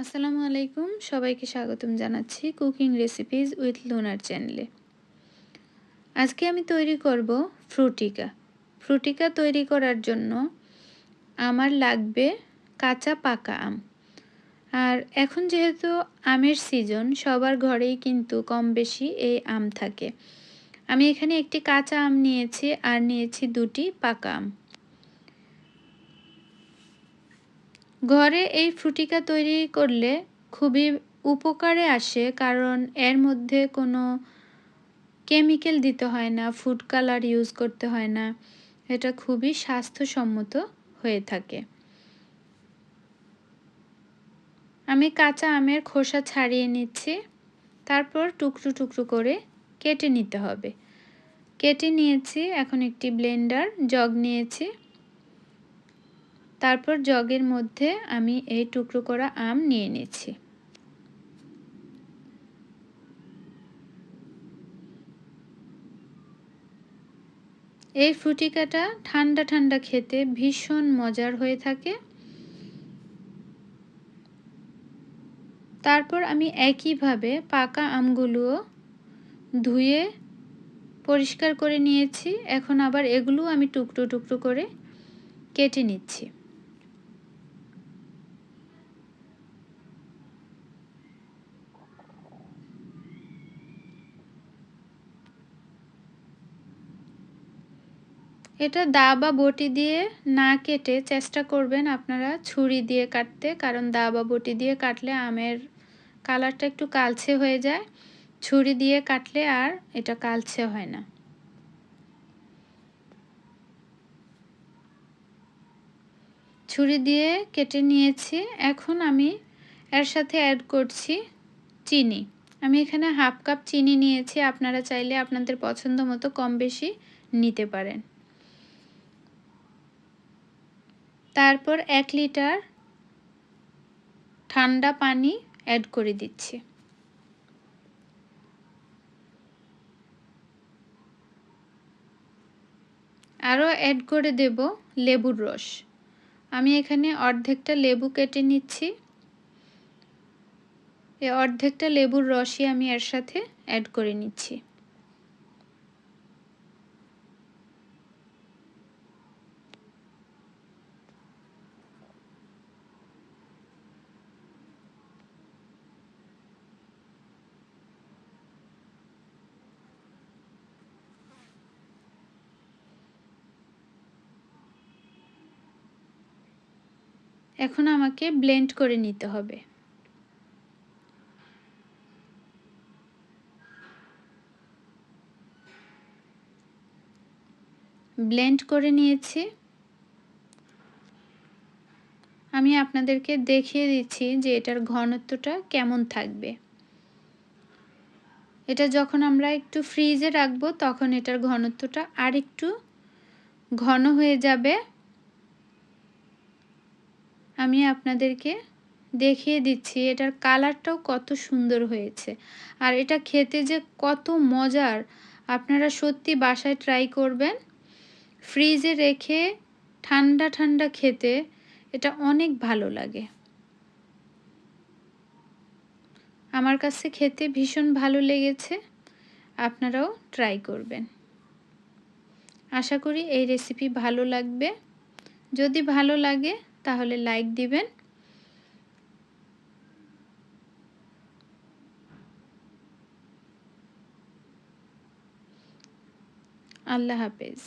আসসালামু আলাইকুম। সবাইকে স্বাগতম জানাচ্ছি কুকিং রেসিপিজ উইথ লোনার চ্যানেলে আজকে আমি তৈরি করব ফ্রুটিকা ফ্রুটিকা তৈরি করার জন্য আমার লাগবে কাঁচা পাকা আম। আর এখন যেহেতু আমের সিজন সবার ঘরেই কিন্তু কম বেশি এই আম থাকে। আমি এখানে একটি কাঁচা আম নিয়েছি, আর নিয়েছি দুটি পাকা আম। ঘরে এই ফ্রুটিকা তৈরি করলে খুবই উপকারে আসে, কারণ এর মধ্যে কোনো কেমিক্যাল দিতে হয় না, ফুড কালার ইউজ করতে হয় না। এটা খুবই স্বাস্থ্যসম্মত হয়ে থাকে। আমি কাঁচা আমের খোসা ছাড়িয়ে নিচ্ছি, তারপর টুকরো টুকরো করে কেটে নিতে হবে। কেটে নিয়েছি, এখন একটি ব্লেন্ডার, জগ নিয়েছি। তারপর জগের মধ্যে আমি এই টুকরো করা আম নিয়ে নিচ্ছি এই ফ্রুটিকাটা ঠান্ডা ঠান্ডা খেতে ভীষণ মজার হয়ে থাকে। তারপর আমি একইভাবে পাকা আমগুলোও ধুয়ে পরিষ্কার করে নিয়েছি। এখন আবার এগুলো আমি টুকরো টুকরো করে কেটে নিচ্ছি। এটা দা বা বটি দিয়ে না কেটে চেষ্টা করবেন আপনারা ছুরি দিয়ে কাটতে, কারণ দা বা বটি দিয়ে কাটলে আমের কালারটা একটু কালছে হয়ে যায়। ছুরি দিয়ে কাটলে আর এটা কালছে হয় না। ছুরি দিয়ে কেটে নিয়েছি। এখন আমি এর সাথে অ্যাড করছি চিনি। আমি এখানে হাফ কাপ চিনি নিয়েছি। আপনারা চাইলে আপনাদের পছন্দ মতো কম বেশি নিতে পারেন। তারপর এক লিটার ঠান্ডা পানি অ্যাড করে দিচ্ছি। আরও অ্যাড করে দেব লেবুর রস। আমি এখানে অর্ধেকটা লেবু কেটে নিচ্ছি। এ অর্ধেকটা লেবুর রসই আমি এর সাথে অ্যাড করে নিচ্ছি। এখন আমাকে ব্লেন্ড করে নিতে হবে। ব্লেন্ড করে নিয়েছি। আমি আপনাদেরকে দেখিয়ে দিচ্ছি যে এটার ঘনত্বটা কেমন থাকবে। এটা যখন আমরা একটু ফ্রিজে রাখব, তখন এটার ঘনত্বটা আর একটু ঘন হয়ে যাবে। আমি আপনাদেরকে দেখিয়ে দিচ্ছি, এটার কালারটাও কত সুন্দর হয়েছে। আর এটা খেতে যে কত মজার, আপনারা সত্যি বাসায় ট্রাই করবেন। ফ্রিজে রেখে ঠান্ডা ঠান্ডা খেতে এটা অনেক ভালো লাগে। আমার কাছে খেতে ভীষণ ভালো লেগেছে, আপনারাও ট্রাই করবেন। আশা করি এই রেসিপি ভালো লাগবে। যদি ভালো লাগে তাহলে লাইক দিবেন। আল্লাহ হাফেজ।